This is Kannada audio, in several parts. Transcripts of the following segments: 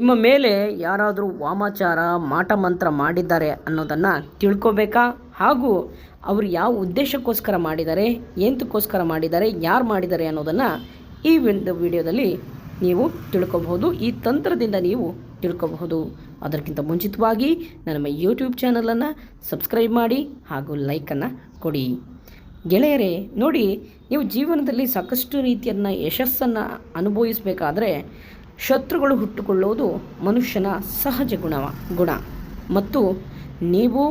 ನಿಮ್ಮ ಮೇಲೆ ಯಾರಾದರೂ ವಾಮಾಚಾರ ಮಾಟ ಮಂತ್ರ ಮಾಡಿದ್ದಾರೆ ಅನ್ನೋದನ್ನು ತಿಳ್ಕೊಬೇಕಾ? ಹಾಗೂ ಅವರು ಯಾವ ಉದ್ದೇಶಕ್ಕೋಸ್ಕರ ಮಾಡಿದ್ದಾರೆ, ಎಂತಕ್ಕೋಸ್ಕರ ಮಾಡಿದ್ದಾರೆ, ಯಾರು ಮಾಡಿದ್ದಾರೆ ಅನ್ನೋದನ್ನು ಈ ಒಂದು ವಿಡಿಯೋದಲ್ಲಿ ನೀವು ತಿಳ್ಕೊಬಹುದು, ಈ ತಂತ್ರದಿಂದ ನೀವು ತಿಳ್ಕೊಬಹುದು. ಅದಕ್ಕಿಂತ ಮುಂಚಿತವಾಗಿ ನಮ್ಮ ಯೂಟ್ಯೂಬ್ ಚಾನಲನ್ನು ಸಬ್ಸ್ಕ್ರೈಬ್ ಮಾಡಿ ಹಾಗೂ ಲೈಕನ್ನು ಕೊಡಿ. ಗೆಳೆಯರೇ, ನೋಡಿ, ನೀವು ಜೀವನದಲ್ಲಿ ಸಾಕಷ್ಟು ರೀತಿಯನ್ನು ಯಶಸ್ಸನ್ನು ಅನುಭವಿಸಬೇಕಾದ್ರೆ ಶತ್ರುಗಳು ಹುಟ್ಟುಕೊಳ್ಳುವುದು ಮನುಷ್ಯನ ಸಹಜ ಗುಣವ, ಗುಣ. ಮತ್ತು ನೀವು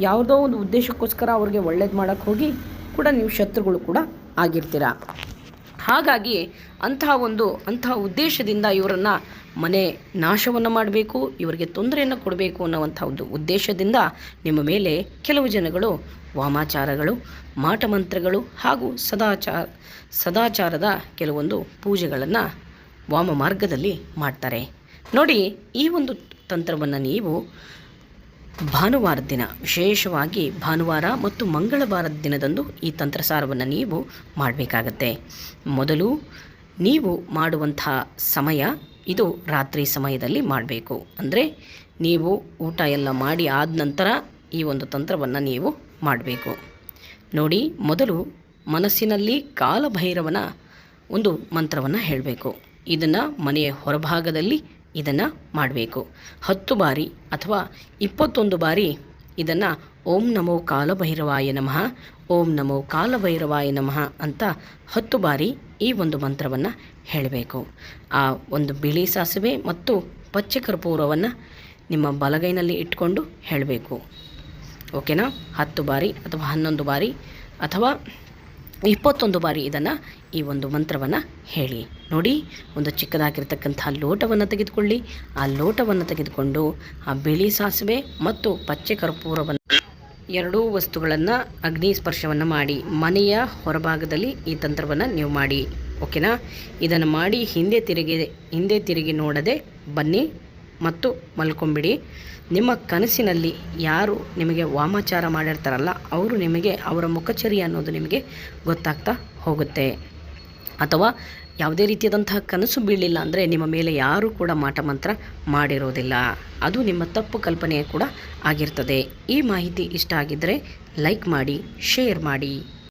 ಯಾವುದೋ ಒಂದು ಉದ್ದೇಶಕ್ಕೋಸ್ಕರ ಅವ್ರಿಗೆ ಒಳ್ಳೇದು ಮಾಡೋಕ್ಕೆ ಹೋಗಿ ಕೂಡ ನೀವು ಶತ್ರುಗಳು ಕೂಡ ಆಗಿರ್ತೀರ. ಹಾಗಾಗಿ ಅಂತಹ ಒಂದು, ಅಂತಹ ಉದ್ದೇಶದಿಂದ ಇವರನ್ನು ಮನೆ ನಾಶವನ್ನು ಮಾಡಬೇಕು, ಇವರಿಗೆ ತೊಂದರೆಯನ್ನು ಕೊಡಬೇಕು ಅನ್ನುವಂಥ ಒಂದು ಉದ್ದೇಶದಿಂದ ನಿಮ್ಮ ಮೇಲೆ ಕೆಲವು ಜನಗಳು ವಾಮಾಚಾರಗಳು, ಮಾಟಮಂತ್ರಗಳು ಹಾಗೂ ಸದಾಚಾರ ಸದಾಚಾರದ ಕೆಲವೊಂದು ಪೂಜೆಗಳನ್ನು ವಾಮ ಮಾರ್ಗದಲ್ಲಿ ಮಾಡ್ತಾರೆ. ನೋಡಿ, ಈ ಒಂದು ತಂತ್ರವನ್ನು ನೀವು ಭಾನುವಾರ ದಿನ, ವಿಶೇಷವಾಗಿ ಭಾನುವಾರ ಮತ್ತು ಮಂಗಳವಾರದ ದಿನದಂದು ಈ ತಂತ್ರಸಾರವನ್ನು ನೀವು ಮಾಡಬೇಕಾಗತ್ತೆ. ಮೊದಲು ನೀವು ಮಾಡುವಂತಹ ಸಮಯ ಇದು ರಾತ್ರಿ ಸಮಯದಲ್ಲಿ ಮಾಡಬೇಕು. ಅಂದರೆ ನೀವು ಊಟ ಎಲ್ಲ ಮಾಡಿ ಆದ ನಂತರ ಈ ಒಂದು ತಂತ್ರವನ್ನು ನೀವು ಮಾಡಬೇಕು. ನೋಡಿ, ಮೊದಲು ಮನಸ್ಸಿನಲ್ಲಿ ಕಾಲಭೈರವನ ಒಂದು ಮಂತ್ರವನ್ನು ಹೇಳಬೇಕು. ಇದನ್ನು ಮನೆಯ ಹೊರಭಾಗದಲ್ಲಿ ಇದನ್ನು ಮಾಡಬೇಕು. ಹತ್ತು ಬಾರಿ ಅಥವಾ ಇಪ್ಪತ್ತೊಂದು ಬಾರಿ ಇದನ್ನು ಓಂ ನಮೋ ಕಾಲಭೈರವಾಯ ನಮಃ, ಓಂ ನಮೋ ಕಾಲಭೈರವಾಯ ನಮಃ ಅಂತ ಹತ್ತು ಬಾರಿ ಈ ಒಂದು ಮಂತ್ರವನ್ನು ಹೇಳಬೇಕು. ಆ ಒಂದು ಬಿಳಿ ಸಾಸಿವೆ ಮತ್ತು ಪಚ್ಚೆ ಕರ್ಪೂರವನ್ನು ನಿಮ್ಮ ಬಲಗೈನಲ್ಲಿ ಇಟ್ಕೊಂಡು ಹೇಳಬೇಕು. ಓಕೆನಾ? ಹತ್ತು ಬಾರಿ ಅಥವಾ ಹನ್ನೊಂದು ಬಾರಿ ಅಥವಾ ಇಪ್ಪತ್ತೊಂದು ಬಾರಿ ಇದನ್ನು ಈ ಒಂದು ಮಂತ್ರವನ್ನು ಹೇಳಿ. ನೋಡಿ, ಒಂದು ಚಿಕ್ಕದಾಗಿರ್ತಕ್ಕಂಥ ಲೋಟವನ್ನು ತೆಗೆದುಕೊಳ್ಳಿ. ಆ ಲೋಟವನ್ನು ತೆಗೆದುಕೊಂಡು ಆ ಬಿಳಿ ಸಾಸಿವೆ ಮತ್ತು ಪಚ್ಚೆ ಕರ್ಪೂರವನ್ನು ಎರಡೂ ವಸ್ತುಗಳನ್ನು ಅಗ್ನಿ ಸ್ಪರ್ಶವನ್ನು ಮಾಡಿ, ಮನೆಯ ಹೊರಭಾಗದಲ್ಲಿ ಈ ತಂತ್ರವನ್ನು ನೀವು ಮಾಡಿ. ಓಕೆನಾ? ಇದನ್ನು ಮಾಡಿ ಹಿಂದೆ ತಿರುಗಿ ಹಿಂದೆ ತಿರುಗಿ ನೋಡದೆ ಬನ್ನಿ. ಮತ್ತು ಮಲ್ಕೊಂಬಿಡಿ. ನಿಮ್ಮ ಕನಸಿನಲ್ಲಿ ಯಾರು ನಿಮಗೆ ವಾಮಾಚಾರ ಮಾಡಿರ್ತಾರಲ್ಲ, ಅವರು ನಿಮಗೆ, ಅವರ ಮುಖಚರಿ ಅನ್ನೋದು ನಿಮಗೆ ಗೊತ್ತಾಗ್ತಾ ಹೋಗುತ್ತೆ. ಅಥವಾ ಯಾವುದೇ ರೀತಿಯಾದಂತಹ ಕನಸು ಬೀಳಿಲ್ಲ ಅಂದರೆ ನಿಮ್ಮ ಮೇಲೆ ಯಾರೂ ಕೂಡ ಮಾಟ ಮಂತ್ರ ಮಾಡಿರೋದಿಲ್ಲ. ಅದು ನಿಮ್ಮ ತಪ್ಪು ಕಲ್ಪನೆ ಕೂಡ ಆಗಿರ್ತದೆ. ಈ ಮಾಹಿತಿ ಇಷ್ಟ ಆಗಿದ್ದರೆ ಲೈಕ್ ಮಾಡಿ, ಶೇರ್ ಮಾಡಿ.